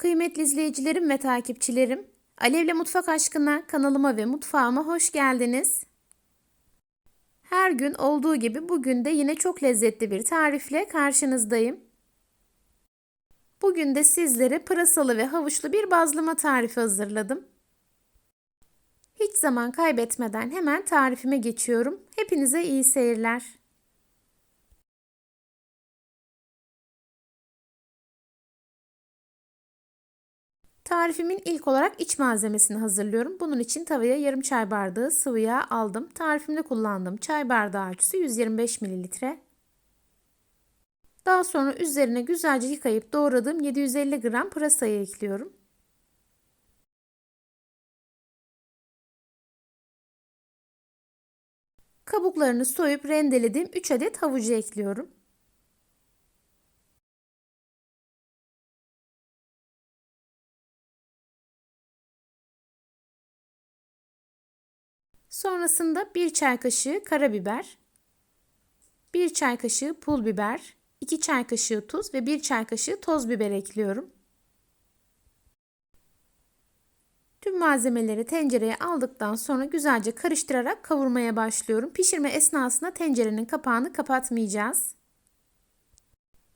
Kıymetli izleyicilerim ve takipçilerim, Alevle Mutfak Aşkına kanalıma ve mutfağıma hoş geldiniz. Her gün olduğu gibi bugün de yine çok lezzetli bir tarifle karşınızdayım. Bugün de sizlere pırasalı ve havuçlu bir bazlama tarifi hazırladım. Hiç zaman kaybetmeden hemen tarifime geçiyorum. Hepinize iyi seyirler. Tarifimin ilk olarak iç malzemesini hazırlıyorum. Bunun için tavaya yarım çay bardağı sıvı yağ aldım. Tarifimde kullandığım çay bardağı ölçüsü 125 mililitre. Daha sonra üzerine güzelce yıkayıp doğradığım 750 gram pırasayı ekliyorum. Kabuklarını soyup rendelediğim 3 adet havucu ekliyorum. Sonrasında 1 çay kaşığı karabiber, 1 çay kaşığı pul biber, 2 çay kaşığı tuz ve 1 çay kaşığı toz biber ekliyorum. Tüm malzemeleri tencereye aldıktan sonra güzelce karıştırarak kavurmaya başlıyorum. Pişirme esnasında tencerenin kapağını kapatmayacağız.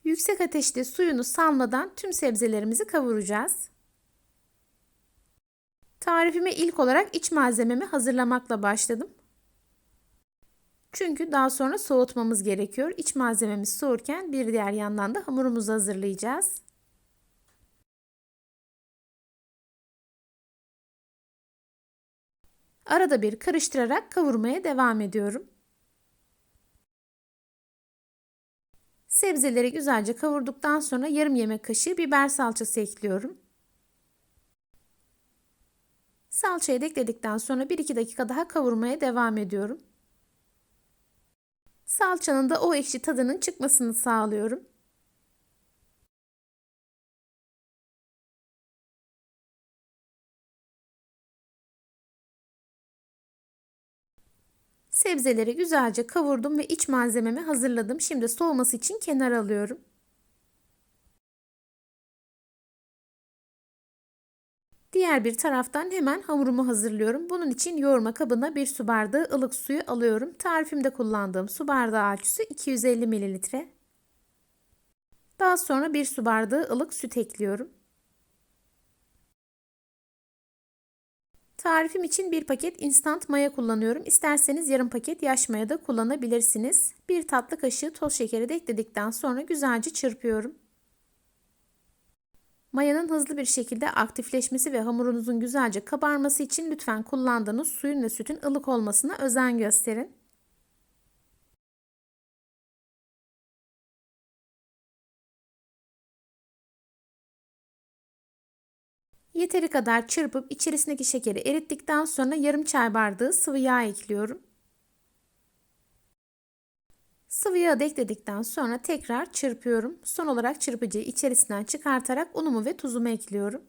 Yüksek ateşte suyunu salmadan tüm sebzelerimizi kavuracağız. Tarifime ilk olarak iç malzememi hazırlamakla başladım. Çünkü daha sonra soğutmamız gerekiyor. İç malzememiz soğurken bir diğer yandan da hamurumuzu hazırlayacağız. Arada bir karıştırarak kavurmaya devam ediyorum. Sebzeleri güzelce kavurduktan sonra yarım yemek kaşığı biber salçası ekliyorum. Salçayı ekledikten sonra 1-2 dakika daha kavurmaya devam ediyorum. Salçanın da o ekşi tadının çıkmasını sağlıyorum. Sebzeleri güzelce kavurdum ve iç malzememi hazırladım. Şimdi soğuması için kenara alıyorum. Diğer bir taraftan hemen hamurumu hazırlıyorum. Bunun için yoğurma kabına bir su bardağı ılık suyu alıyorum. Tarifimde kullandığım su bardağı ölçüsü 250 mililitre. Daha sonra bir su bardağı ılık süt ekliyorum. Tarifim için bir paket instant maya kullanıyorum. İsterseniz yarım paket yaş maya da kullanabilirsiniz. Bir tatlı kaşığı toz şekeri de ekledikten sonra güzelce çırpıyorum. Mayanın hızlı bir şekilde aktifleşmesi ve hamurunuzun güzelce kabarması için lütfen kullandığınız suyun ve sütün ılık olmasına özen gösterin. Yeteri kadar çırpıp içerisindeki şekeri erittikten sonra yarım çay bardağı sıvı yağ ekliyorum. Sıvı yağı ekledikten sonra tekrar çırpıyorum. Son olarak çırpıcıyı içerisinden çıkartarak unumu ve tuzumu ekliyorum.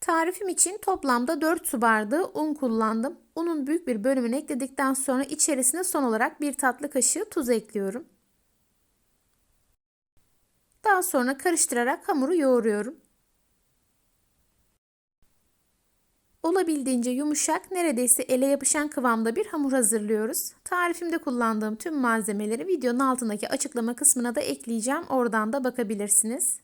Tarifim için toplamda 4 su bardağı un kullandım. Unun büyük bir bölümünü ekledikten sonra içerisine son olarak bir tatlı kaşığı tuz ekliyorum. Daha sonra karıştırarak hamuru yoğuruyorum. Olabildiğince yumuşak, neredeyse ele yapışan kıvamda bir hamur hazırlıyoruz. Tarifimde kullandığım tüm malzemeleri videonun altındaki açıklama kısmına da ekleyeceğim. Oradan da bakabilirsiniz.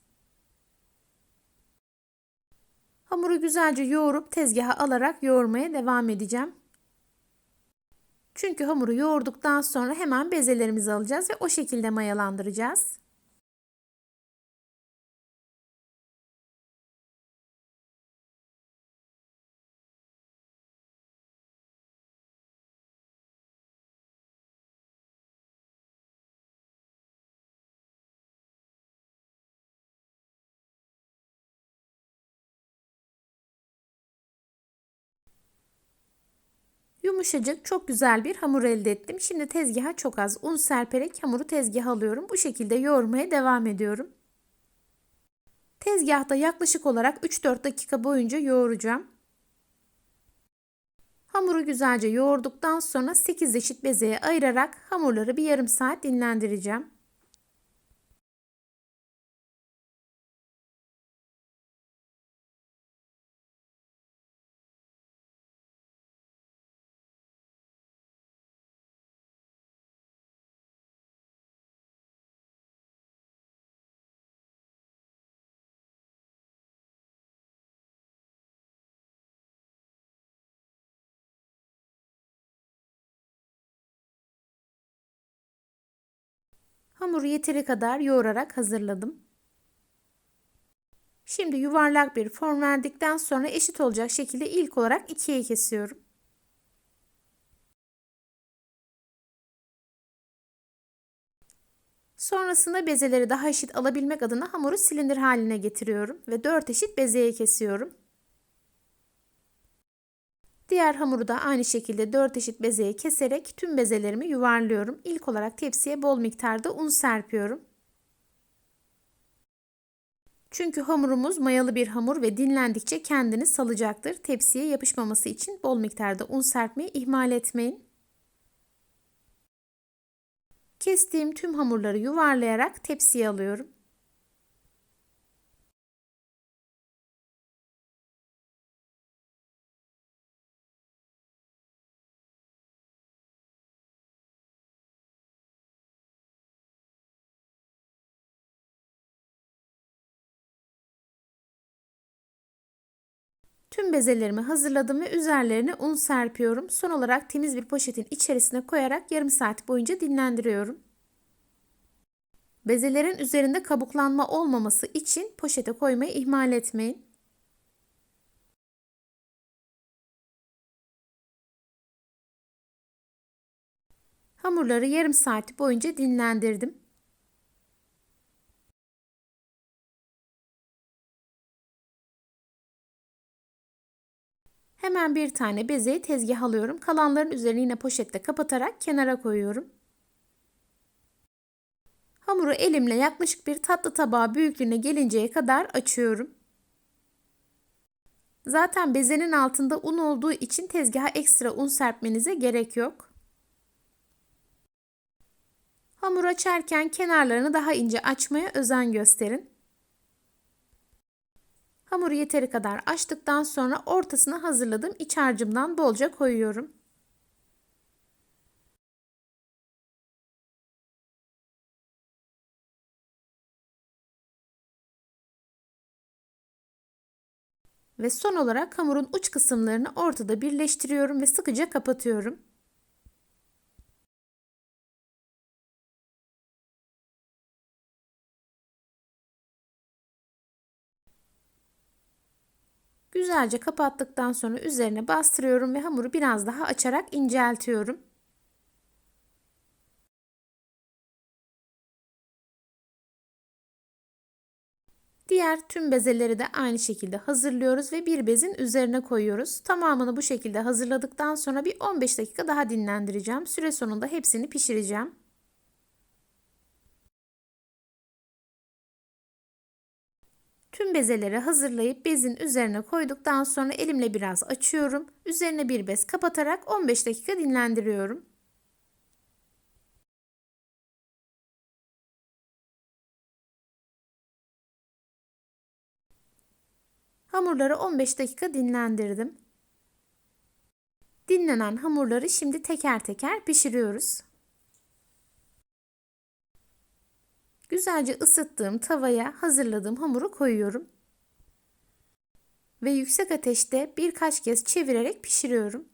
Hamuru güzelce yoğurup tezgaha alarak yoğurmaya devam edeceğim. Çünkü hamuru yoğurduktan sonra hemen bezelerimizi alacağız ve o şekilde mayalandıracağız. Yumuşacık çok güzel bir hamur elde ettim. Şimdi tezgaha çok az un serperek hamuru tezgaha alıyorum. Bu şekilde yoğurmaya devam ediyorum. Tezgahta yaklaşık olarak 3-4 dakika boyunca yoğuracağım. Hamuru güzelce yoğurduktan sonra 8 eşit bezeye ayırarak hamurları bir yarım saat dinlendireceğim. Hamuru yeteri kadar yoğurarak hazırladım. Şimdi yuvarlak bir form verdikten sonra eşit olacak şekilde ilk olarak ikiye kesiyorum. Sonrasında bezeleri daha eşit alabilmek adına hamuru silindir haline getiriyorum ve 4 eşit bezeye kesiyorum. Diğer hamuru da aynı şekilde 4 eşit bezeye keserek tüm bezelerimi yuvarlıyorum. İlk olarak tepsiye bol miktarda un serpiyorum. Çünkü hamurumuz mayalı bir hamur ve dinlendikçe kendini salacaktır. Tepsiye yapışmaması için bol miktarda un serpmeyi ihmal etmeyin. Kestiğim tüm hamurları yuvarlayarak tepsiye alıyorum. Tüm bezelerimi hazırladım ve üzerlerine un serpiyorum. Son olarak temiz bir poşetin içerisine koyarak yarım saat boyunca dinlendiriyorum. Bezelerin üzerinde kabuklanma olmaması için poşete koymayı ihmal etmeyin. Hamurları yarım saat boyunca dinlendirdim. Hemen bir tane bezeyi tezgah alıyorum. Kalanların üzerini yine poşette kapatarak kenara koyuyorum. Hamuru elimle yaklaşık bir tatlı tabağı büyüklüğüne gelinceye kadar açıyorum. Zaten bezenin altında un olduğu için tezgaha ekstra un serpmenize gerek yok. Hamur açarken kenarlarını daha ince açmaya özen gösterin. Hamuru yeteri kadar açtıktan sonra ortasına hazırladığım iç harcımdan bolca koyuyorum. Ve son olarak hamurun uç kısımlarını ortada birleştiriyorum ve sıkıca kapatıyorum. Güzelce kapattıktan sonra üzerine bastırıyorum ve hamuru biraz daha açarak inceltiyorum. Diğer tüm bezeleri de aynı şekilde hazırlıyoruz ve bir bezin üzerine koyuyoruz. Tamamını bu şekilde hazırladıktan sonra bir 15 dakika daha dinlendireceğim. Süre sonunda hepsini pişireceğim. Tüm bezeleri hazırlayıp bezin üzerine koyduktan sonra elimle biraz açıyorum. Üzerine bir bez kapatarak 15 dakika dinlendiriyorum. Hamurları 15 dakika dinlendirdim. Dinlenen hamurları şimdi teker teker pişiriyoruz. Güzelce ısıttığım tavaya hazırladığım hamuru koyuyorum. Ve yüksek ateşte birkaç kez çevirerek pişiriyorum.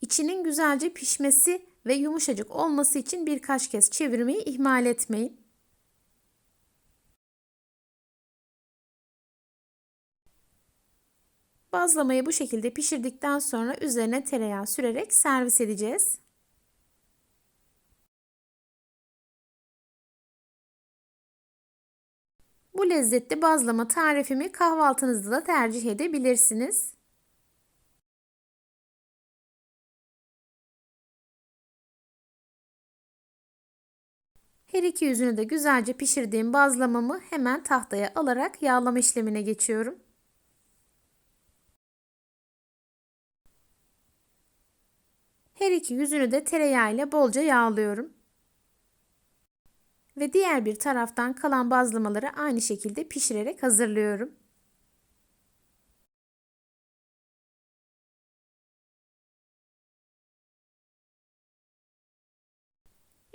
İçinin güzelce pişmesi ve yumuşacık olması için birkaç kez çevirmeyi ihmal etmeyin. Bazlamayı bu şekilde pişirdikten sonra üzerine tereyağı sürerek servis edeceğiz. Bu lezzetli bazlama tarifimi kahvaltınızda da tercih edebilirsiniz. Her iki yüzünü de güzelce pişirdiğim bazlamamı hemen tahtaya alarak yağlama işlemine geçiyorum. Her iki yüzünü de tereyağı ile bolca yağlıyorum. Ve diğer bir taraftan kalan bazlamaları aynı şekilde pişirerek hazırlıyorum.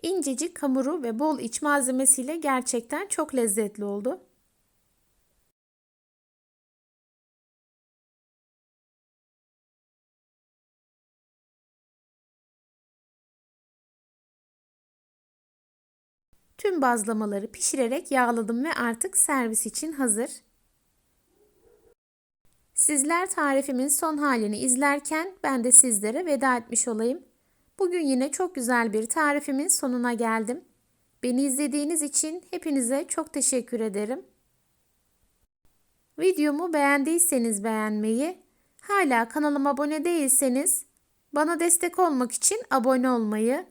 İncecik hamuru ve bol iç malzemesiyle gerçekten çok lezzetli oldu. Tüm bazlamaları pişirerek yağladım ve artık servis için hazır. Sizler tarifimin son halini izlerken ben de sizlere veda etmiş olayım. Bugün yine çok güzel bir tarifimin sonuna geldim. Beni izlediğiniz için hepinize çok teşekkür ederim. Videomu beğendiyseniz beğenmeyi, hala kanalıma abone değilseniz bana destek olmak için abone olmayı